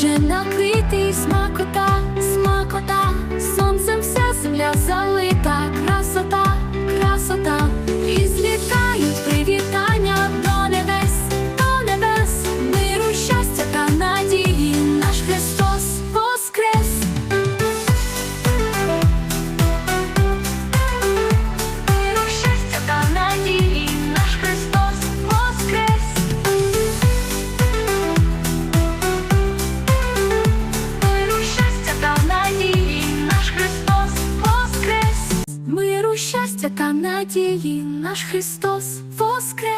вже накритий смакота, смакота, сонцем вся земля залита. щастя та надії наш Христос воскрес.